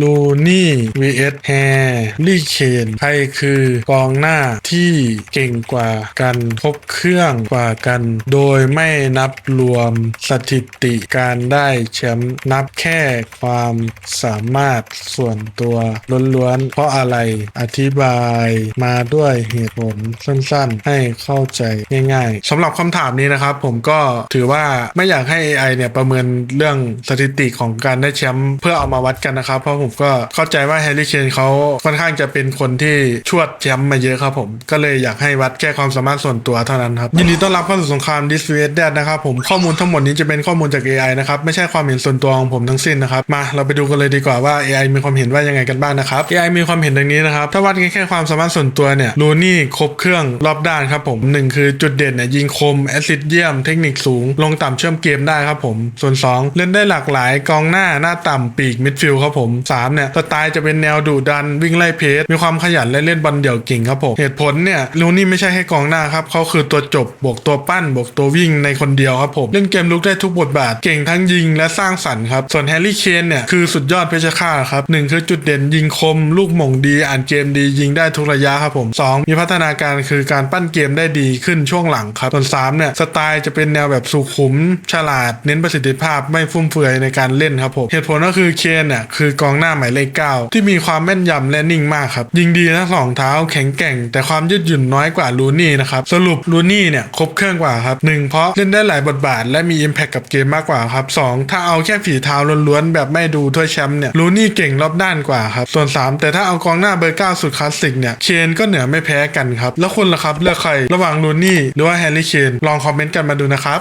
ลูนี่ vs แฮร์รี่เคนใครคือกองหน้าที่เก่งกว่ากันครบเครื่องกว่ากัน โดยไม่นับรวมสถิติการได้แชมป์นับแค่ความสามารถส่วนตัวล้วนๆ เพราะอะไรอธิบายมาด้วยเหตุผลสั้นๆ ให้เข้าใจง่ายๆสำหรับคำถามนี้นะครับ ผมก็ถือว่าไม่อยากให้ AI เนี่ยประเมินเรื่องสถิติของการได้แชมป์เพื่อเอามาวัดกันนะครับเพราะผมก็เข้าใจว่าแฮร์รี่เคนเขาค่อนข้างจะเป็นคนที่ชวดแชมป์มาเยอะครับผม ก็เลยอยากให้วัดแค่ความสามารถส่วนตัวเท่านั้นครับ ยินดีต้อนรับเข้าสู่สงครามดิสเวดแดนะครับผมข้อมูลทั้งหมดนี้จะเป็นข้อมูลจาก AI นะครับไม่ใช่ความเห็นส่วนตัวของผมทั้งสิ้นนะครับมาเราไปดูกันเลยดีกว่าว่า AI มีความเห็นว่ายังไงกันบ้างนะครับ AI มีความเห็นดังนี้นะครับถ้าวัดกันแค่ความสามารถส่วนตัวเนี่ยลูนี่ครบเครื่องรอบด้านครับผมหนึ่งคือจุดเด่นเนี่ยยิงคมแอซิดเยี่ยมเทคนิคสูง ลงต่ำเชื่อมเกมได้ครับผมส่วน 2 เล่นได้หลากหลายกองหน้าหน้าต่ำปีกมิดฟิลด์ครับผม3เนี่ยสไตล์จะเป็นแนวดุดันวิ่งไล่เพสมีความขยันและเล่นบอลเดี่ยวเก่งครับผมเหตุผลเนี่ยลูนี่ไม่ใช่แค่กองหน้าครับเขาคือตัวจบบวกตัวปั้นบวกตัววิ่งในคนเดียวครับผมเล่นเกมลุกได้ทุกบทบาทเก่งทั้งยิงและสร้างสรรค์ครับส่วนแฮร์รี่เคนเนี่ยคือสุดยอดเพชฌฆาตครับหนึ่งคือจุดเด่นยิงคม ลูกหม่งดีอ่านเกมดียิงได้ทุกระยะครับผมสองมีพัฒนาการคือการปั้นเกมได้ดีขึ้นช่วงหลังครับ ส่วนสามเนี่ยสไตล์จะเป็นแนวแบบสุขุม ฉลาด เน้นประสิทธิภาพไม่ฟุ่มเฟือยในการเล่นครับผมเหตุผลก็คือเคนเนี่ยคือกองหน้าหมายเลขเก้าที่มีความแม่นยำและนิ่งมากครับ ยิงดีทั้งสองเท้าแข็งแกร่ง แต่ความยืดหยุ่นน้อยกว่าลูนี่นะครับ สรุปลูนี่เนี่ยครบเครื่องกว่าครับหนึ่งเพราะเล่นได้หลายบทบาท และมี Impact กับเกมมากกว่าครับสองถ้าเอาแค่ฝีเท้าล้วนๆแบบไม่ดูถ้วยแชมป์เนี่ยลูนี่เก่งรอบด้านกว่าครับส่วน 3 แต่ถ้าเอากองหน้าเบอร์เก้าสุดคลาสสิกเนี่ยเคนก็เหนือไม่แพ้กันครับแล้วคุณล่ะครับเลือกใครระหว่างลูนี่หรือว่าแฮร์รี่เคนลองคอมเมนต์กันมาดูนะครับ